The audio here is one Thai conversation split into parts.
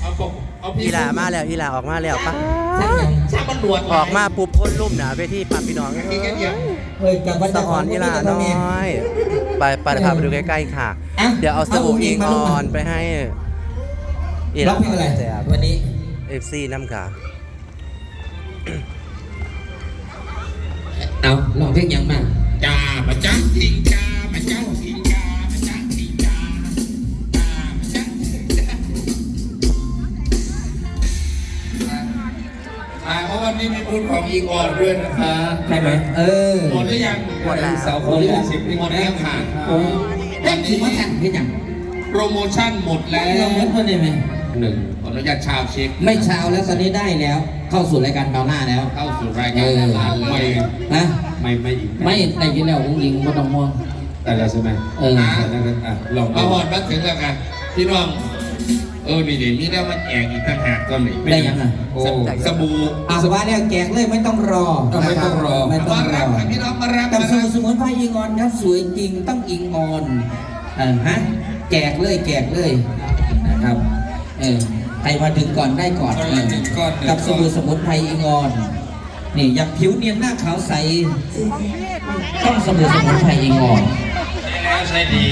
เอาปกเอาพี่อีหลามาแล้วอีหลาออกมาแล้วป้าช่างยังช่างมันหลวดออกมาปุ๊บพ่นลุ่มหนาเวทีปั๊บพี่น้องมีแค่เดียวเฮ้ยกับวัดสะอ่อนอีหลาน้อย ไปไปพาไปดูใกล้ๆค่ะเดี๋ยวเอาสบู่อิงออนไปให้อีหร้ลาองเพลงอะไรแซ่บวันนี้เอฟซีน้ำค่ะเอาลองเพลงยังมาจ้าพระเจ้าจริงจ้า ราะวันนี้มีบุญของอีกออนด้วยนะคะใช่ไหมเออหมดหรือยังหมดแล้วเสาร์คนที่สิบหมดแล้วค่ะโอ้เพลงถือว่าแต่งเพลงยังโปรโมชั่นหมดแล้ลองวเล่นเพื่อนได้ไหมหนึ่งขออนุญาตชาวเช็คไม่เช้าแล้วตอนนี้ได้แล้ว เข้าสู่รายการเบาหน้าแล้ว เข้าสู่รายการแล้วไม่ไม่นะไม่ไม่อีกไม่ได้ยินแล้วอุ้งยิงก็ต้องมองแต่แล้วใช่ไหมเออแต่แล้วอะลองมาหอดมาถึงแล้วกันพี่น้อง เออนี่เดี๋ยวมีแล้วมันแอกอีกต่างหากก็นี่ได้ยังอะโอ้สบู่อาสวะเนี่ยแจกเลยไม่ต้องรอไม่ต้องรอไม่ต้อมางรรัอบค่ะพี่น้องมารับกับมาสรัมุบนสมุนไพรอิงออนครับสวยจริงต้องอิงออนเออฮะแจกเลยแจกเลยนะครับเออใครมาถึงก่อนได้ก่อนคนละหนึ่งก้อนหนึ่งกับสก้อนบู่สมุนไพรอิงออนนี่อยากผิวเนียนหน้าขาวใสต้องสบู่สมุนไพรอิงออนแล้วใช้ดี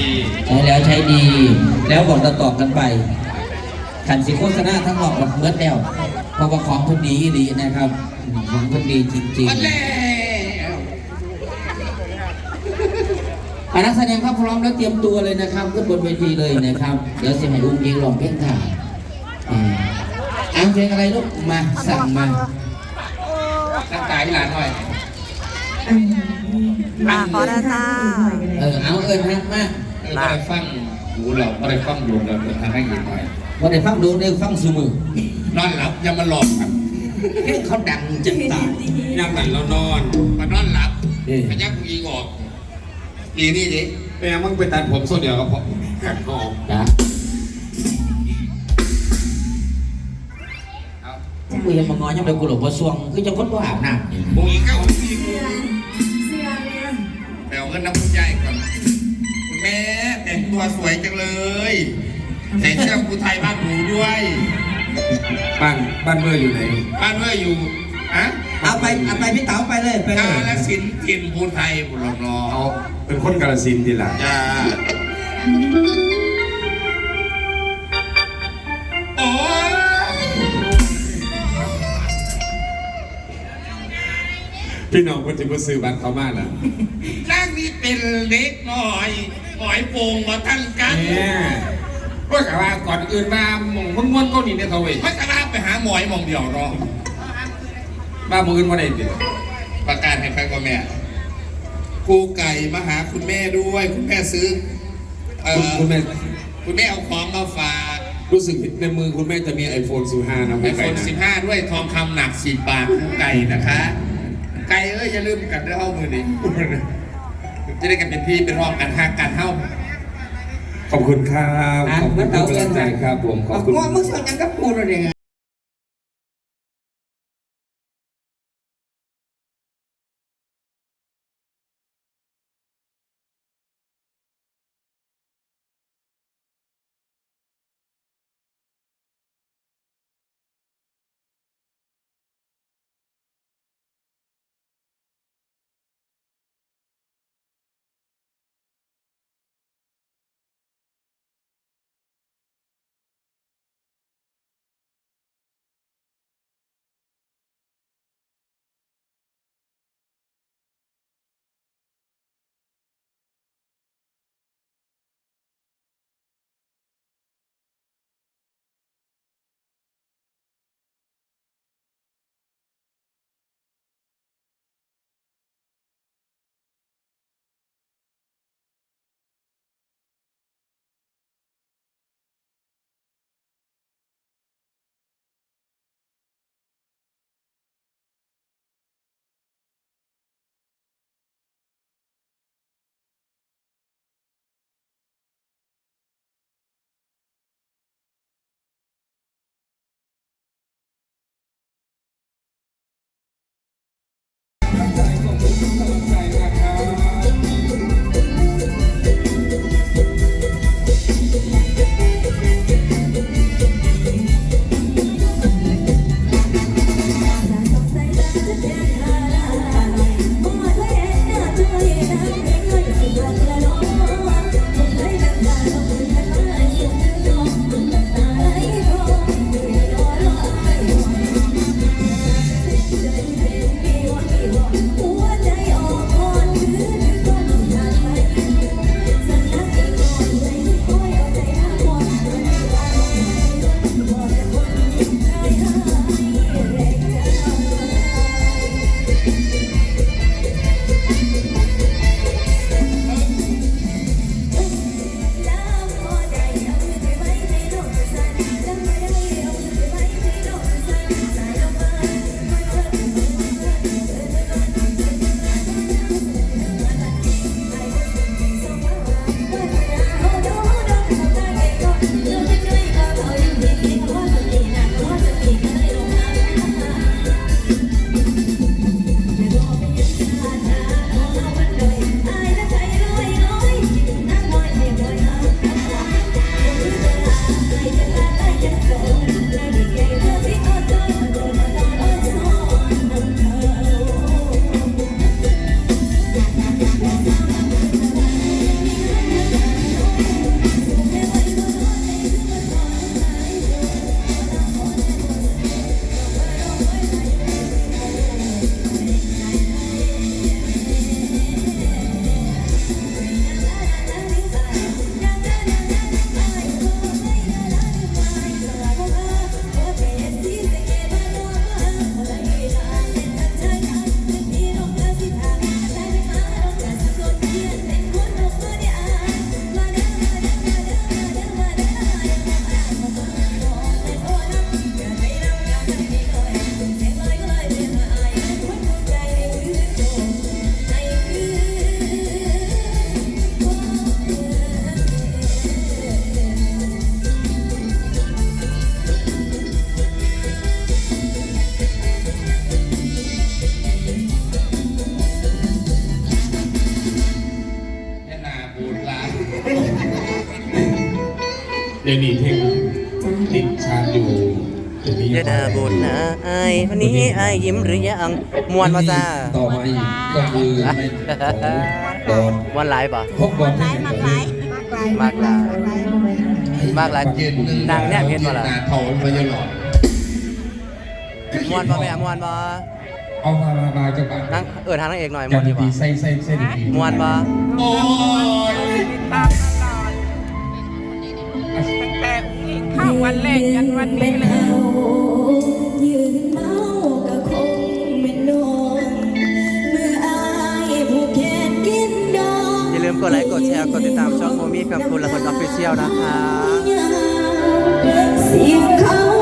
ใช้แล้วใช้ดี แล้วบอกต่อๆกันไป ขันสิโฆษณาทั้งหมดแบบเมื่อแล้วเพราะว่าของคนดีดีนะครับของคนดีจริงๆอานักแสดงครับพร้อมแล้วเตรียมตัวเลยนะครับขึ้นบนเวทีเลยนะครับ เดี๋ยวเสียให้อุ้งยิงลองเพลงถ่ายอ่าเพลงอะไรลูกมาสั่งมาตั้งใจหลานหน่อยมาขอได้จ้าเออเอาเอิญฮักมาเออไม่ได้ฟังหูเราไม่ได้ฟังดวงเราเดี๋ยวทำให้เห็นหน่อย วันไหนฟังดูได้ฟังสมือนอนหลับอย่ามาหลอกกันเพลงเขาดังจังตายย่างหลังเรานอนมานอนหลับเอ๊ะพยักกูยิงออกอีนี่ดิแต่มึงไปตัดผมส่วนเดียวก็พอกัดคอจ้ะเอากูยังมางอยังไปกูหลบว่าสวงคือจะคนว่าอาบน้ำนี่กูยิงเข้ากูยิงเสื้อเสื้อเนี่ยไปเอาเงินน้ำคุณยายก่อนคุณแม่แต่งตัวสวยจังเลย ใส่เสื้อกูไทยบ้านหนูด้วย บ้านบ้านเมื่ออยู่ไหนบ้านเมื่ออยู่อะเอาไปเอาไปพี่เต๋าไปเลยไปเลกายลสินธุ์ถิ่นภูไทยบุรรอเอาเป็นคนกาลสินธุ์ทีหลังจ้าโอ้ยพี่น้องคนที่มาซื้อบ้านเขามากนะนั่งนี่เป็นเล็กหน่อยหอยโป่งมาทันกัน เนี่ย ก็กะว่าก่อนอื่นมาหมองม้วนๆก็นี่เนี่ยเขาเว้ยไม่กระลาไปหาหมอยหมองเดียวรอบ้ามืออื่นว่าได้เดียวประกาศให้ใครก็แม่ครูไก่มาหาคุณแม่ด้วย คุณแม่ซื้อเอคุณอคุณแม่คุณแม่เอาของมาฝากรู้สึกในมือคุณแม่จะมี iPhone 15นะไอไม่โฟไกลนนะ15 ด้วยทองคำหนัก 10 บาทครูไก่นะคะ ไก่เอ้ยอย่าลืมกันเด้อเฮ้ามือดิจะได้กันเป็นพี่เป็นรองกันหักกันเฮ้า ขอบคุณครับอะขอบคุณเมื่อทุเต๋ากเอิกำลัญงใจครับผมขอบคุณว่ามึงสอนยังกับกูเลยเนี่ เดี๋ยวนี้เพลงติดชาร์ตอยู่ตรงนี้ยาดาบุญนะไอ้ายวันนี้ไอ้ายยิ้มหรือยังมวนมาจ้าต่อมาอีกก็คือในของบอลมวนหลายป่ะพบบอลที่ไหนกันมากหลายมากหลายเย็นหนึ่งนางแนบเห็นบ่ล่ะนาทองมาเยอะหลอดมวนบ่แม่มวนบ่เอามามามาจะมานั่งเอิ้นทางนางเอกหน่อยมกัวนนอยู่บ่ดีใส่ใส่ใส่ดีมวนบ่โอ้ย ววันแรกยันวันนี้เลยยืนเมาก็คงไม่นอนเมื่ออายผู้แขนกินดองอย่าลืมกดไลค์กดแชร์กดติดตามช่องโมมี่กับคุณละคนออฟฟิเชียลนะคะเสียง